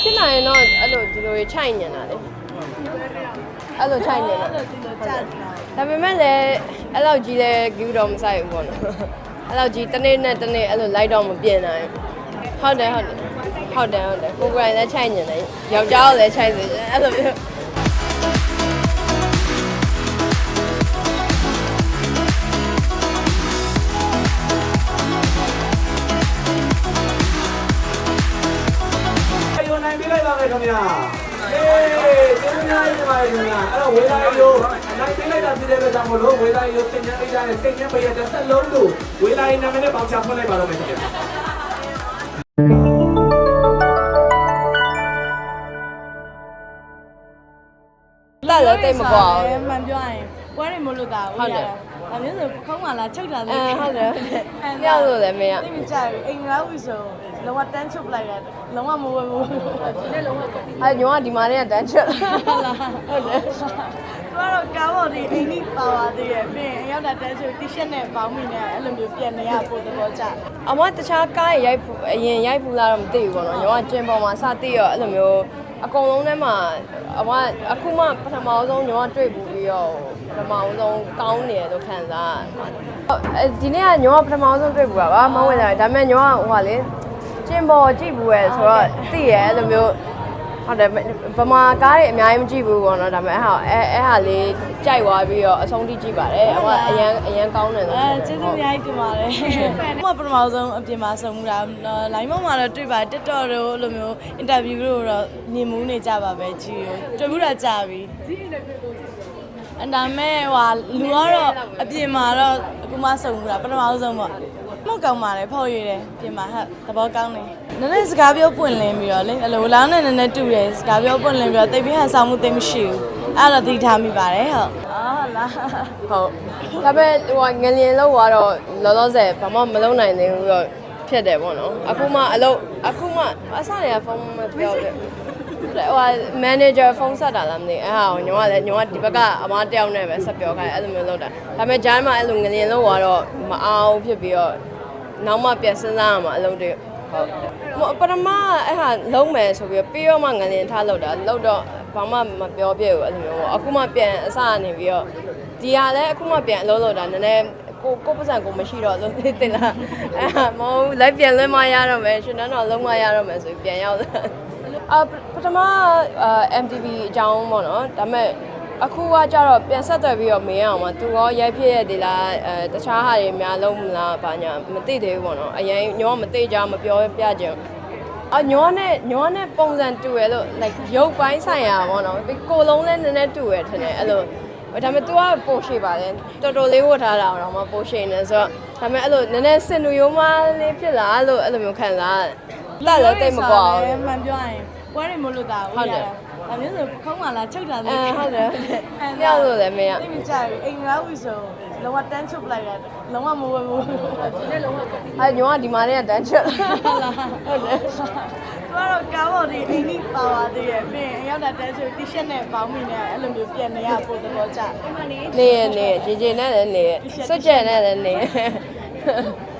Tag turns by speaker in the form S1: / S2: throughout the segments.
S1: ဖြစ်နိုင်ရင်တော့အဲ့လိုဒီလိုခြိုက်ညင်တာလေအဲ့လိုခြိုက်ညင်တာ
S2: အဲ့လိုဒီလိုကြာနေတာ
S1: ဒါပေမဲ့လည်းအဲ့လောက်ကြီးလဲဂူတော့မဆိုင်ဘူးပေါ့နော်အဲ့လောက်ကြီးတစ်နေ့နဲ့တစ်နေ့အဲ့လိုလိုက်တော့မပြင်းနိုင်ဟုတ်တယ်ဟုတ်တယ်ဟုတ်တယ်ဟုတ်တယ်ကိုယ်ကိုယ်တိုင်လည်းခြိုက်ညင်တယ်ယောက်ျားကိုလည်းခြိုက်စေချင်အဲ့လိုမျိုး
S3: ခင်ဗျာဟေးကျေးဇူးများတင်ပါတယ်ခင်ဗျာအဲ့တော့ဝေလာယုံနိုင်ပြလိုက်တာဖြစ်တဲ့အတွက်ကြောင့်မလို့ဝေလာယုံသင်္ချန်လေးကြတဲ့စိတ်နဲ့ပရတဲ့ဆက်လုံးတို့ဝေလာယုံနာမည်နဲ့ပေါင်းချဖွင့်လိုက်ပါတော့မယ်ခင်ဗျာ
S1: လက်လည်းတိတ်မကွာဘူး
S2: မှန်ပြောရင်ပွဲတွေမလို့တာဟုတ်တယ် ဒါမျိုးဆိုပခုံးကလာချုပ်တာလေ
S1: အဲဟုတ်တယ်ပြောက်လို့လည်းမရ
S2: သိမကြဘူးအိမ်ငါ့ဝီဆိုလောကတန်းချုပ်လိုက်တာလုံးဝမဝဲဘူးဒီနေ့လုံးဝကတိ
S1: အဲညောကဒီမှာနဲ့တန်းချက်
S2: ဟုတ်လား
S1: ဟုတ်တယ်
S2: သူကတော့ကားပေါ်ဒီအိမ်ကြီးပါပါသေးရဲ့ပြီးရင်အရောက်တာတန်းချုပ်တီရှပ်နဲ့ပေါင်းမိနေအဲ့လိုမျိုးပြန်နေရပို့တော့ကြ
S1: အမတခြားကားရိုက်ဖူးအရင်ရိုက်ဖူးလာတော့မသိဘူးပေါ့နော်ညောကကျင်းပေါ်မှာစသိရောအဲ့လိုမျိုးအကုန်လုံးထဲမှာအမအခုမှပထမဆုံးညောကတွေ့ဘူးပြီးတော့ ပထမဆုံးကောင်းတယ်လို့ခံစားဟုတ်အဲဒီနေ့ကညောကပထမဆုံးတွေ့ဘူးပါဘာမဝင်လာဒါပေမဲ့ညောကဟိုကလေကျင်းပေါ်ကြည့်ဘူးရဲ့ဆိုတော့သိရဲအဲ့လိုမျိုးဟုတ်တယ်ဗမာကားတွေအများကြီးမကြည့်ဘူးပေါ့နော်ဒါပေမဲ့အဲ့ဟာအဲ့အဲ့ဟာလေးကြိုက်သွားပြီးတော့အဆုံးထိကြည့်ပါတယ်အမအရန်အရန်ကောင်းတယ်လို့
S2: အဲကျေးဇူးအများကြီးတင်ပါတယ်။ဘုမပထမဆုံးအပြင်မှာဆုံမှုတာလိုင်းမောင်မှာတော့တွေ့ပါ TikTok တို့လိုမျိုး interview တို့တော့မြင်မှုနေကြပါပဲကြည့်ရောတွေ့မှုတာကြာပြီ။ အဒါမဲ့ဟွာလူကတော့အပြင်မှာတော့အခုမှဆုံမှုတာပထမဆုံးပေါ့။မဟုတ်ကောင်းပါလေဖောက်ရည်တယ်ပြင်မှာဟုတ်သဘောကောင်းတယ်။နည်းနည်းစကားပြောပွင့်လင်းပြီးတော့လေအဲ့လိုလောင်းနဲ့နည်းနည်းတူတယ်စကားပြောပွင့်လင်းပြီးတော့တိတ်ပြီးဟန်ဆောင်မှုသိပ်မရှိဘူး။အဲ့တော့သိထားမိပါတယ်ဟုတ်။အာလား
S1: ဟုတ်ဒါပေမဲ့ဟိုငလျင်လောက်သွားတော့လောလောဆယ်ဘာမှမလုပ်နိုင်သေးဘူးတော့ဖြစ်တယ်ပေါ့နော်အခုမှအလုပ်အခုမှအစတွေကဖုန်းမပြောပြ ဟိုဟာ manager ဖုန်းဆက်တာလားမသိအဲ့ဟာကိုညောကလည်းညောကဒီဘက်ကအမားတယောက်နဲ့ပဲဆက်ပြောခိုင်းအဲ့လိုမျိုးလုပ်တာဒါပေမဲ့ဂျိုင်းမှာအဲ့လိုငလျင်လောက်သွားတော့မအောင်ဖြစ်ပြီးတော့နောက်မှပြန်စဉ်းစားရမှာအလုပ်တွေဟုတ်ပထမအဲ့ဟာလုံးမယ်ဆိုပြီးပြီးတော့မှငလျင်ထားလောက်တာလောက်တော့ဘာမှမပြောပြဘူးအဲ့လိုမျိုးပေါ့အခုမှပြန်အစကနေပြီးတော့ဒီဟာလည်းအခုမှပြန်အလုပ်လုပ်တာနည်းနည်းကိုကိုပတ်စံကိုမရှိတော့လို့တင်လားအဲမဟုတ်လိုက်ပြန်လွှဲမရတော့မယ်ရှင်တန်းတော့လုံးမရတော့မယ်ဆိုပြီးပြန်ရောက်လာ အာပထမအာ MTV အကြောင်းပေါ့နော်ဒါပေမဲ့အခုကကြတော့ပြန်ဆက်သွယ်ပြီးတော့မေးအောင်မှာသူရောရိုက်ဖြစ်ရသေးလားအဲတခြားဟာတွေများလုံးမလားဘာညာမသိသေးဘူးပေါ့နော်အရင်ညောမသိကြမပြောပြကြဘူးအညောနဲ့ညောနဲ့ပုံစံတူရလို့ like ရုပ်ပိုင်းဆိုင်ရာပေါ့နော်ပြီးကိုယ်လုံးလည်းနည်းနည်းတူရထင်တယ်အဲ့လိုဒါပေမဲ့ तू ကပိုရှိပါတယ်တော်တော်လေးဝတ်ထားတာတော့မှပိုရှိနေဆိုတော့ဒါပေမဲ့အဲ့လိုနည်းနည်းစင်လူရိုးမလေးဖြစ်လာလို့အဲ့လိုမျိုးခံစားလက်လည်းတိတ်မကွာဘူး
S2: မှန်ပြောရင် ပွဲတွေမလို့တာ
S1: ဟုတ်တယ်
S2: ဒါမျိုးဆိုပခုံးကလာချုပ်တာလေ
S1: အဲဟုတ်တယ်ပြောက်လို့လည်းမရ
S2: သိမကြဘူးအိမ်ငါ့ဝီဆိုလောကတန်းချုပ်လိုက်တာလုံးဝမဝဲဘူးဒီနေ့လုံးဝကတိ
S1: အဲညောကဒီမှာနဲ့တန်းချက်
S2: ဟုတ်လား
S1: ဟုတ်တယ်
S2: သူကတော့ကားပေါ်ဒီအိမ်ကြီးပါပါသေးရဲ့ပြီးရင်အရောက်တာတန်းချုပ်တီရှပ်နဲ့ပေါင်းမိနေအဲ့လိုမျိုးပြန်နေရပို့တော့ကြအမှန်လေး
S1: နေရနေဂျေဂျေနဲ့လည်းနေစွတ်ကျက်နဲ့လည်းနေ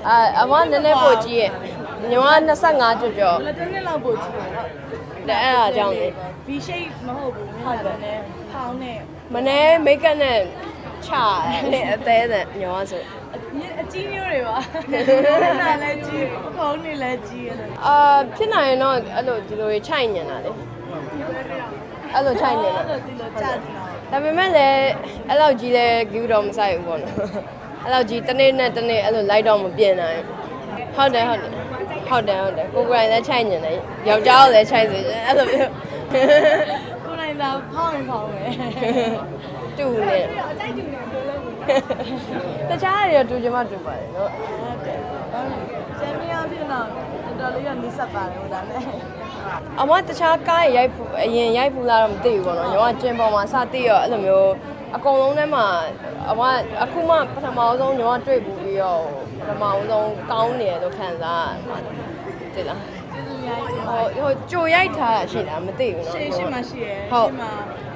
S1: အာအမနည်းနည်းပို့ကြည့်ရဲ့ညောက25ကျော်ကျော်
S2: လက်တစ်နှစ်လောက်ပို့ကြည့်ပါတော့
S1: တဲ့အဲ့ဒါကြောင့်လေ
S2: V shape မဟုတ်ဘူးဟုတ်တယ်နည်းဖောင်းနဲ့
S1: မနေ့မိတ်ကပ်နဲ့ချတယ်အသေးနဲ့ညောဆို
S2: အကြီးမျိုးတွေပါ။နာလည်းကြီးပခုံးနေလည်းကြီးရတယ်
S1: အာဖြစ်နိုင်ရင်တော့အဲ့လိုဒီလိုခြိုက်ညင်တာလေအဲ့လိုခြိုက်ညင်တာ
S2: အဲ့လိုဒီလိုကြာနေတာ
S1: ဒါပေမဲ့လည်းအဲ့လောက်ကြီးလဲဂူတော့မဆိုင်ဘူးပေါ့နော်အဲ့လောက်ကြီးတစ်နေ့နဲ့တစ်နေ့အဲ့လိုလိုက်တော့မပြင်းနိုင်ဟုတ်တယ်ဟုတ်တယ် ဟုတ်တယ်ဟုတ်တယ်ကိုကိုယ်တိုင်လည်းခြိုက်ညင်တယ်ယောက်ျားကိုလည်းခြိုက်စေချင်အဲ့လိုမျိုး
S2: ကိုနိုင်တာဖောင်းရင်ဖောင်းမယ်
S1: တူနေတခြားတွေတူချင်မှတူပါတယ်နော်
S2: ဟုတ်တယ်ကျန်မြောင်ဖြစ်တော့တော်တော်လေးတော့နီးစပ်ပါတယ်ဟိုဒါနဲ့
S1: အမတခြားကားရိုက်ဖူးအရင်ရိုက်ဖူးလာတော့မသိဘူးပေါ့နော်ညောကကျင်းပေါ်မှာစသိရောအဲ့လိုမျိုးအကုန်လုံးထဲမှာအမအခုမှပထမဆုံးညောကတွေ့ဘူးပြီးတော့ ပထမဆုံးကောင်းတယ်လို့ခံစားတယ်လား
S2: ကျေးဇူးများကြီး
S1: ဟိုဟိုကြိုရိုက်ထားတာရှိလားမသိဘူးနော်
S2: ရှေ့ရှေ့မှာရှိရယ်
S1: ဟုတ်
S2: ရှေ့မှာ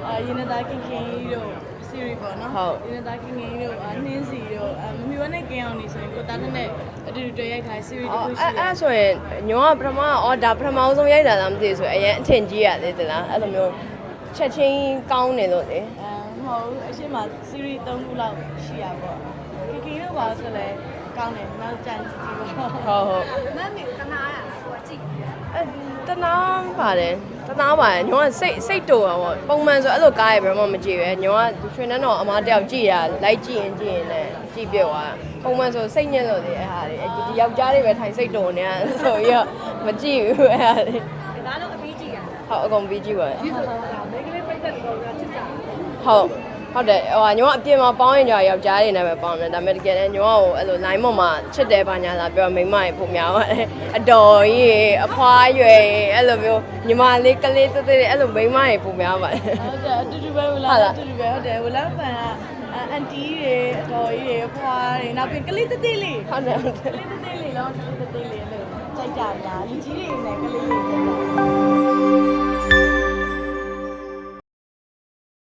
S2: အာရင်းနေတာခင်ခင်ကြီးတို့စ series ပေါ့နော်
S1: ဟုတ်
S2: ဒီနေ့သားခင်ငယ်တို့အနှင်းစီတို့အမမီဝနဲ့ကင်းအောင်နေဆိုရင်ကိုသားနဲ့အတူတူတွေ့ရိုက်ခိုင်း series တစ်
S1: အော်
S2: ခု
S1: အဲ့
S2: ရှိတယ်
S1: အဲ့ဆိုရင်ညောကပထမအော်ဒါပထမအောင်ဆုံးရိုက်တာလားမသိဘူးဆိုရင်အရင်အထင်ကြီးရသေးသလားအဲ့လိုမျိုးချက်ချင်းကောင်းနေလို့လေ
S2: အဲမဟုတ်ဘူးအရှိမ series 3ခုလောက်ရှိရပေါ့ခင်ခင်တို့ပါဆိုလဲ ကောင်းတယ်နောက်ကြံကြည့်ကြည့်ပါ
S1: ဟုတ်ဟုတ်
S4: မမ်မီတနာရတာဟိုကြည့်
S1: အဲတနာပါတယ်တနာပါတယ်ညောကစိတ်စိတ်တူတာပေါ့ပုံမှန်ဆိုအဲ့လိုကားရဘယ်မှမကြည့်ပဲညောကရွှေနှန်းတော်အမားတယောက်ကြည့်ရလိုက်ကြည့်ရင်ကြည့်ရင်လည်းကြည့်ပြသွားပုံမှန်ဆိုစိတ်ညစ်လို့လေအဲ့ဟာလေဒီယောက်ျားတွေပဲထိုင်စိတ်တူနေရဆိုပြီးတော့မကြည့်ဘူးအဲ့ဟာလေ
S4: ဒါလုံးအပြီးကြည့်ရတာ
S1: ဟုတ်အကုန်ပြီးကြည့်ပါ
S4: ဒီဆိုတာမိန်းကလေးပိတ်သက်တော်ကချစ်ကြတယ်
S1: ဟုတ် ဟုတ်တယ်ဟိုညောအပြင်မှာပေါင်းရင်ကြောယောက်ျားတွေနဲ့ပဲပေါင်းတယ်ဒါပေမဲ့တကယ်လည်းညောကိုအဲ့လို line ပေါ်မှာချစ်တယ်ပါညာလာပြောမိန်းမတွေပုံများပါတယ်အတော်ကြီးရေအဖွားရွယ်အဲ့လိုမျိုးညီမလေးကလေးတသေးအဲ့လိုမိန်းမတွေပုံများပါတယ်
S2: ဟုတ်တယ်အတူတူပဲဝ
S1: ဟုတ်
S2: လာ
S1: လား
S2: အတူတူပဲဟုတ်တယ်ဝလာဖန်ကအန်တီတွေအတော်ကြီးတွေအဖွားတွေနောက်ပြီးကလေးတသေးလေး
S1: ဟုတ်တယ်ဟုတ်တယ်
S2: ကလေးတသေးလေးလောကလေးတသေးလေးလို့ကြိုက်ကြလားလူကြီးတွေနဲ့ကလေးလေးကြိုက်ကြ